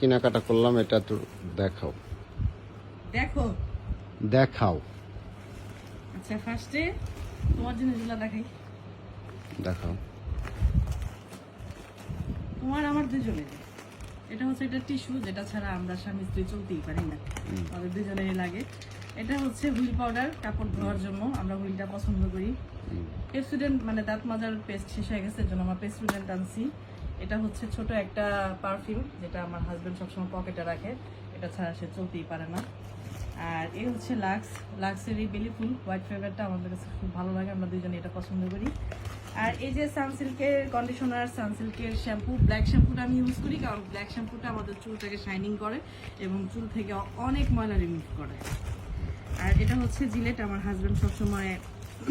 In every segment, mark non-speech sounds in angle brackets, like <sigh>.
কেনাকাটা করলাম এটা তো দেখাও। দেখো। দেখাও। আচ্ছা ফার্স্টে তোমার জিনিসগুলো দেখাই। দেখাও। তোমার আমার দুজনের। এটা হচ্ছে একটা টিস্যু যেটা ছাড়া আমরা স্বামী স্ত্রী চলতেই পারি না। আমাদের দুজনেরই লাগে। এটা হচ্ছে হুইল পাউডার কাপড় ধোয়ার জন্য আমরা হুইলটা পছন্দ করি। পেস্টুডেন্ট মানে দাঁত মাজার পেস্ট শেষ হয়ে গেছে জন্য আমরা পেস্টুডেন্ট আনছি। এটা হচ্ছে ছোট একটা পারফিউম যেটা আমার হাজবেন্ড সবসময় পকেটে রাখে। এটা ছাড়া সে চলতেই পারে না। আর এই হচ্ছে লাক্স লাক্সের এই বেলি ফুল হোয়াইট ফ্লেভারটা আমাদের কাছে খুব ভালো লাগে, আমরা দুজনে এটা পছন্দ করি। আর এই যে সানসিল্কের কন্ডিশনার সানসিল্কের শ্যাম্পু ব্ল্যাক শ্যাম্পুটা আমি ইউজ করি কারণ ব্ল্যাক শ্যাম্পুটা আমাদের চুলটাকে শাইনিং করে এবং চুল থেকে অনেক ময়লা রিমুভ করে। আর এটা হচ্ছে জিলেট, আমার হাজবেন্ড সবসময়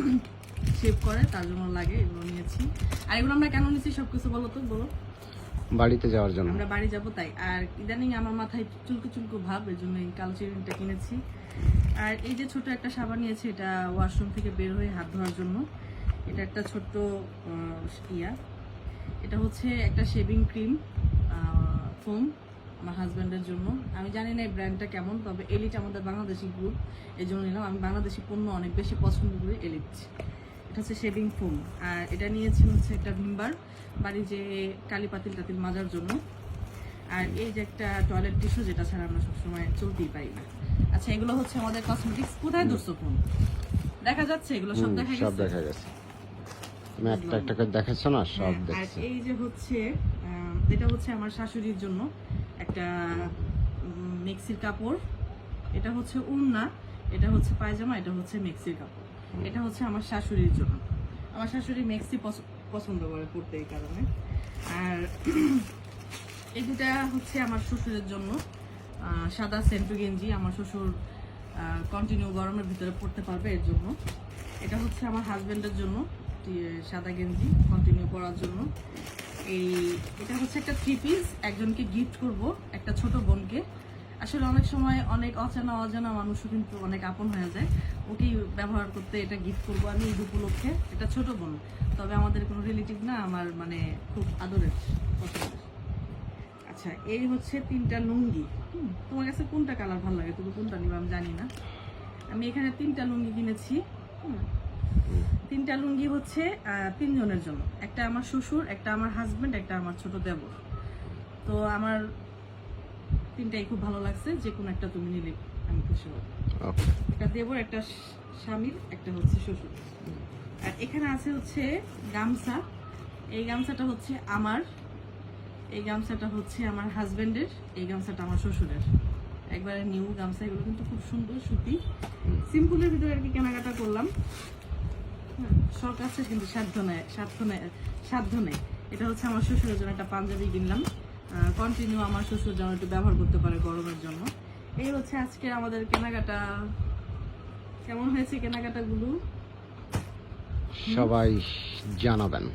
<coughs> শেভ করে, তার জন্য লাগে, এগুলো নিয়েছি। আর এগুলো আমরা কেন নিয়েছি সব কিছু বলো তো, বলো। বাড়িতে যাওয়ার জন্য। আমরা বাড়ি যাব তাই। আর ইদানিং আমার মাথায় চুলকো চুলকো ভাব এর জন্য এই কালো চিরুনিটা কিনেছি। আর এই যে ছোট একটা সাবান নিয়েছি, এটা ওয়াশরুম থেকে বের হয়ে হাত ধোয়ার জন্য। এটা একটা ছোট্ট ইয়া। এটা হচ্ছে একটা শেভিং ক্রিম ফোম আমার হাজব্যান্ডের জন্য। আমি জানি না এই ব্র্যান্ডটা কেমন, তবে এলিট আমাদের বাংলাদেশি গ্রুপ এই জন্য নিলাম। আমি বাংলাদেশি পণ্য অনেক বেশি পছন্দ করি এলিট এটা হচ্ছে শেভিং ফোম আর এটা নিয়েছি হচ্ছে একটা ভিমবার বাড়ি যে কালি পাতিল টাতিল মাজার জন্য। আর এই যে একটা টয়লেট টিস্যু যেটা ছাড়া আমরা সবসময় চলতেই পারি না। আচ্ছা এগুলো হচ্ছে আমাদের কসমেটিক্স কোথায় ধরছো ফোন দেখা যাচ্ছে এগুলো সব দেখা সব দেখা গেছে। তুমি একটা একটা করে দেখাচ্ছ না? সব হ্যাঁ, দেখছি। এই যে হচ্ছে এটা হচ্ছে আমার শাশুড়ির জন্য একটা মেক্সির কাপড়। এটা হচ্ছে উন্না এটা হচ্ছে পায়জামা এটা হচ্ছে মেক্সির কাপড়। এটা হচ্ছে আমার শাশুড়ির জন্য। আমার শাশুড়ি মেক্সি পছন্দ করে পড়তে এই কারণে। আর এই দুটা হচ্ছে আমার শ্বশুরের জন্য। সাদা সেন্টু গেঞ্জি আমার শ্বশুর কন্টিনিউ গরমের ভিতরে পড়তে পারবে এর জন্য। এটা হচ্ছে আমার হাজব্যান্ডের জন্য সাদা গেঞ্জি কন্টিনিউ পরার জন্য। এই, এটা হচ্ছে একটা থ্রি পিস একজনকে গিফট করব, একটা ছোট বোনকে। আসলে অনেক সময় অনেক অচেনা, অজানা মানুষও কিন্তু অনেক আপন হয়ে যায়। ওকেই ব্যবহার করতে এটা গিফট করব আমি ঈদ উপলক্ষে। এটা ছোট বোন, তবে আমাদের কোনো রিলেটিভ না, আমার মানে খুব আদরের আচ্ছা এই হচ্ছে তিনটা লুঙ্গি। তোমার কাছে কোনটা কালার ভালো লাগে? তুমি কোনটা নিবে আমি জানি না। আমি এখানে তিনটা লুঙ্গি কিনেছি। তিনটা লুঙ্গি হচ্ছে তিনজনের জন্য। একটা আমার শ্বশুর, একটা আমার হাজবেন্ড একটা আমার ছোট দেবর। তো আমার তিনটাই খুব ভালো লাগছে যে কোনো একটা তুমি নিলে আমি খুশি হব। একটা দেবর একটা স্বামীর একটা হচ্ছে শ্বশুর। আর এখানে আছে হচ্ছে গামছা। এই গামছাটা হচ্ছে আমার এই গামছাটা হচ্ছে আমার হাজবেন্ডের এই গামছাটা আমার শ্বশুরের। একবারে নিউ গামছা এগুলো কিন্তু খুব সুন্দর সুতি। সিম্পলের ভিতরে আর কি কেনাকাটা করলাম। হ্যাঁ, শখ আছে কিন্তু সাধ্য নেয় সাধ্য নেয় সাধ্য নেই এটা হচ্ছে আমার শ্বশুরের জন্য একটা পাঞ্জাবি কিনলাম। কন্টিনিউ আমার শ্বশুর যেন একটু ব্যবহার করতে পারে গরমের জন্য। এই হচ্ছে আজকে আমাদের কেনাকাটা। কেমন হয়েছে কেনাকাটাগুলো? সবাই জানাবেন।